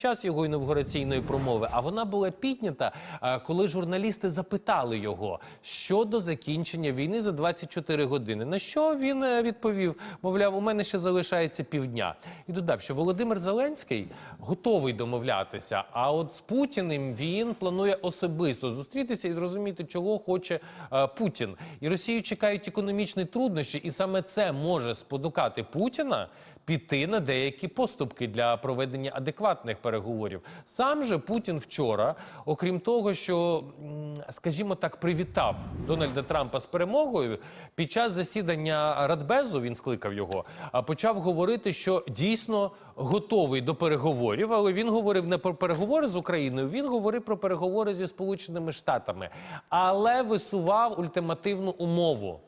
час його інавгураційної промови, а вона була піднята, е, коли журналісти запитали його щодо закінчення війни за 24 години. На що він е, відповів? Мовляв, у мене ще залишається півдня. І додав, що Володимир Зеленський готовий домовлятися. А от з Путіним він планує особисто зустрітися і зрозуміти, чого хоче е, Путін. І Росію чекають економічні труднощі, і саме це може спонукати Путіна піти на деякі поступки для проведення адекватних переговорів. Сам же Путін вчора, окрім того, що, скажімо так, привітав Дональда Трампа з перемогою, під час засідання Радбезу він скликав його, а почав говорити, що дійсно готовий до переговорів, але він говорив не про переговори з Україною, він говорив про переговори зі Сполученими Штатами, але висував ультимативну умову.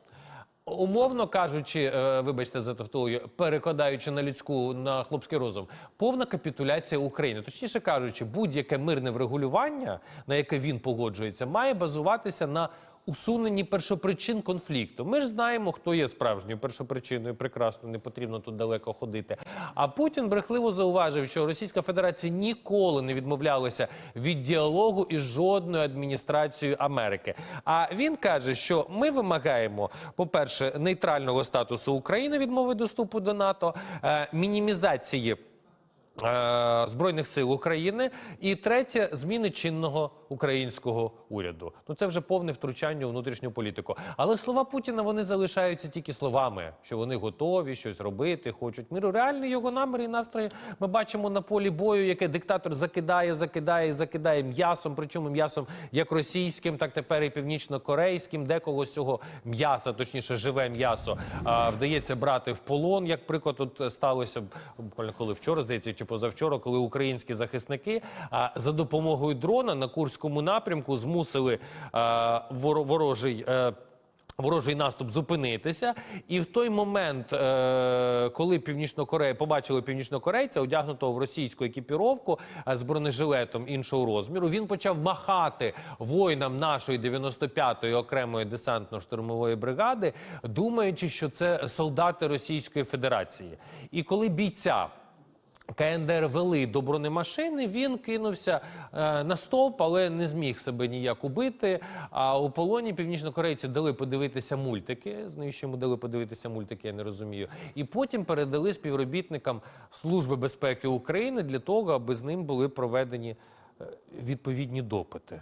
Умовно кажучи, е, вибачте за тавтологію, перекладаючи на людську на хлопський розум, повна капітуляція України. Точніше кажучи, будь-яке мирне врегулювання, на яке він погоджується, має базуватися на усуненні першопричин конфлікту. Ми ж знаємо, хто є справжньою першопричиною. Прекрасно, не потрібно тут далеко ходити. А Путін брехливо зауважив, що Російська Федерація ніколи не відмовлялася від діалогу із жодною адміністрацією Америки. А він каже, що ми вимагаємо, по-перше, нейтрального статусу України відмови доступу до НАТО, е, мінімізації. Е, Збройних сил України і третє зміни чинного українського уряду. Ну це вже повне втручання у внутрішню політику. Але слова Путіна вони залишаються тільки словами, що вони готові щось робити, хочуть миру. Реальні його наміри і настрої ми бачимо на полі бою, яке диктатор закидає, закидає, закидає м'ясом. Причому м'ясом як російським, так тепер і північно-корейським. Декого з цього м'яса, точніше, живе м'ясо, вдається брати в полон. Як приклад, тут сталося буквально коли вчора, здається, чи позавчора, коли українські захисники а, за допомогою дрона на Курському напрямку змусили а, воро- ворожий. е, Ворожий наступ зупинитися, і в той момент, е, коли Північна Корея побачили північнокорейця, одягнутого в російську екіпіровку е, з бронежилетом іншого розміру, він почав махати воїнам нашої 95-ї окремої десантно-штурмової бригади, думаючи, що це солдати Російської Федерації. І коли бійця КНДР вели до бронемашини, він кинувся е, на стовп, але не зміг себе ніяк убити. А у полоні північнокорейці дали подивитися мультики. Знаю, йому дали подивитися мультики, я не розумію. І потім передали співробітникам Служби безпеки України для того, аби з ним були проведені е, відповідні допити.